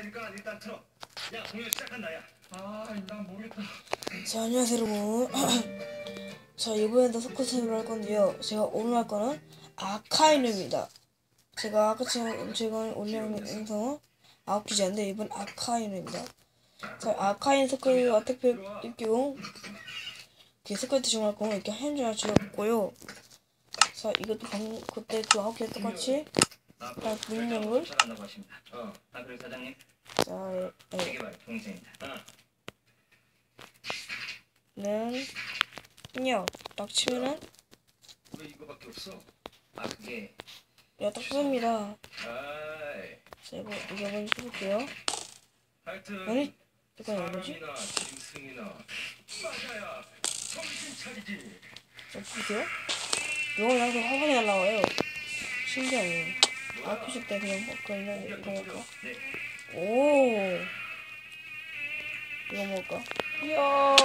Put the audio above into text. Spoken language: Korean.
테니까 일단 틀어. 야, 공연 시작한다, 야. 아, 난 모르겠다. 자, 안녕하세요, 여러분. 자, 이번에도 서커스를 할 건데요. 제가 오늘 할 거는 아카이누입니다. 제가 아까 제가, 제가 올린 영상은 아웃기자인데, 이번 아카이누입니다. 자, 아카인 어택백 입기공, 이렇게 서클 대중할 거고, 이렇게 핸즈를 주었고요. 자, 이것도 방, 그때 그 아홉 개 똑같이, 아, 하십니다. 어. 아, 그리고 사장님. 어. 는, 요, 딱 치면은, 왜 이거밖에 없어? 아, 그게. 아이. 자, 이거, 이거 먼저 써볼게요. 하여튼. 아니, 잠깐만, 뭐지? 짐승이나 맞아야 정신 차리지. 자, 보세요. 이거는 항상 화분이 날라와요. 신기하네요. 아프실 때 그냥 뭐 그냥 이거 먹을까? 네. 오. 이거 먹을까? 이야.